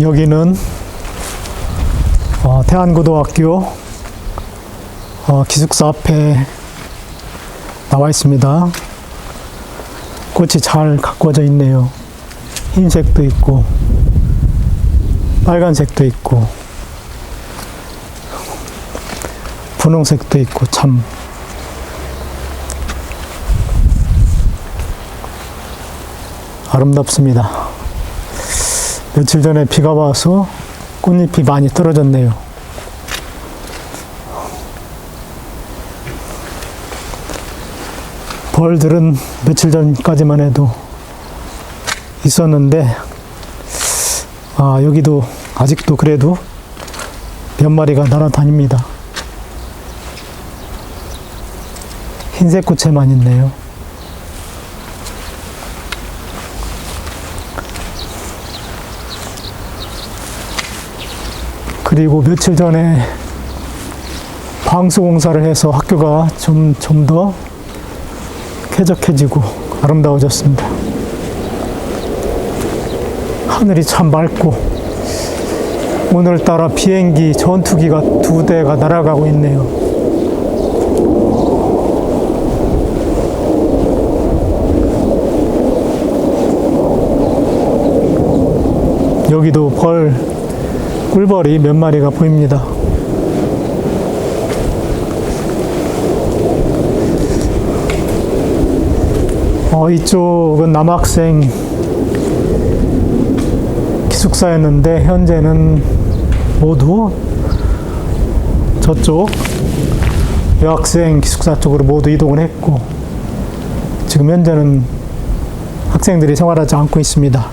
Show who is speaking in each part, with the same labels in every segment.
Speaker 1: 여기는 어, 대한고등학교 어, 기숙사 앞에 나와 있습니다. 꽃이 잘 가꿔져 있네요. 흰색도 있고, 빨간색도 있고, 분홍색도 있고, 참. 아름답습니다. 며칠 전에 비가 와서 꽃잎이 많이 떨어졌네요. 벌들은 며칠 전까지만 해도 있었는데, 아, 여기도 아직도 그래도 몇 마리가 날아다닙니다. 흰색 꽃에만 있네요. 그리고 며칠 전에 방수 공사를 해서 학교가 좀, 좀 더 쾌적해지고 아름다워졌습니다. 하늘이 참 맑고 오늘따라 비행기 전투기가 두 대가 날아가고 있네요. 여기도 벌 꿀벌이 몇 마리가 보입니다. 어, 이쪽은 남학생 기숙사였는데 현재는 모두 저쪽 여학생 기숙사 쪽으로 모두 이동을 했고 지금 현재는 학생들이 생활하지 않고 있습니다.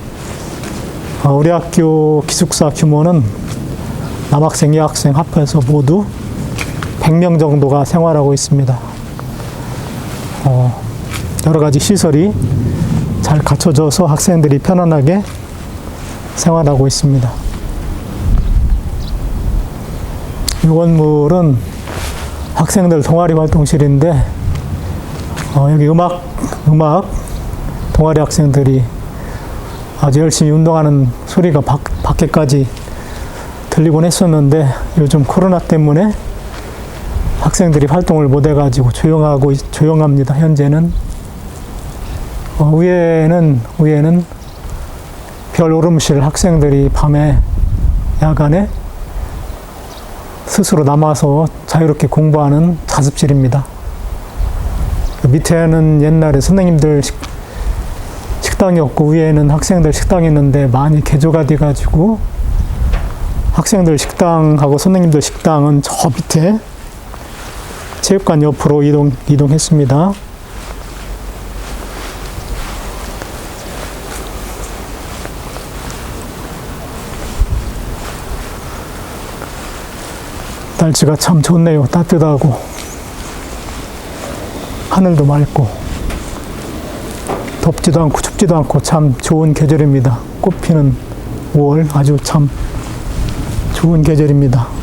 Speaker 1: 어, 우리 학교 기숙사 규모는 남학생, 여학생 합해서 모두 100명 정도가 생활하고 있습니다. 어, 여러 가지 시설이 잘 갖춰져서 학생들이 편안하게 생활하고 있습니다. 이 건물은 학생들 동아리 활동실인데 어, 여기 음악 음악 동아리 학생들이 아주 열심히 운동하는 소리가 밖, 밖에까지 들리곤 했었는데 요즘 코로나 때문에 학생들이 활동을 못 해가지고 조용하고 있- 조용합니다. 현재는 어, 위에는 위에는 별 오름실 학생들이 밤에 야간에 스스로 남아서 자유롭게 공부하는 자습실입니다. 그 밑에는 옛날에 선생님들 식, 식당이었고 위에는 학생들 식당이었는데 많이 개조가 돼가지고 학생들 식당하고 선생님들 식당은 저 밑에 체육관 옆으로 이동 이동했습니다. 날씨가 참 좋네요. 따뜻하고 하늘도 맑고 덥지도 않고 춥지도 않고 참 좋은 계절입니다. 꽃 피는 5월 아주 참 좋은 계절입니다.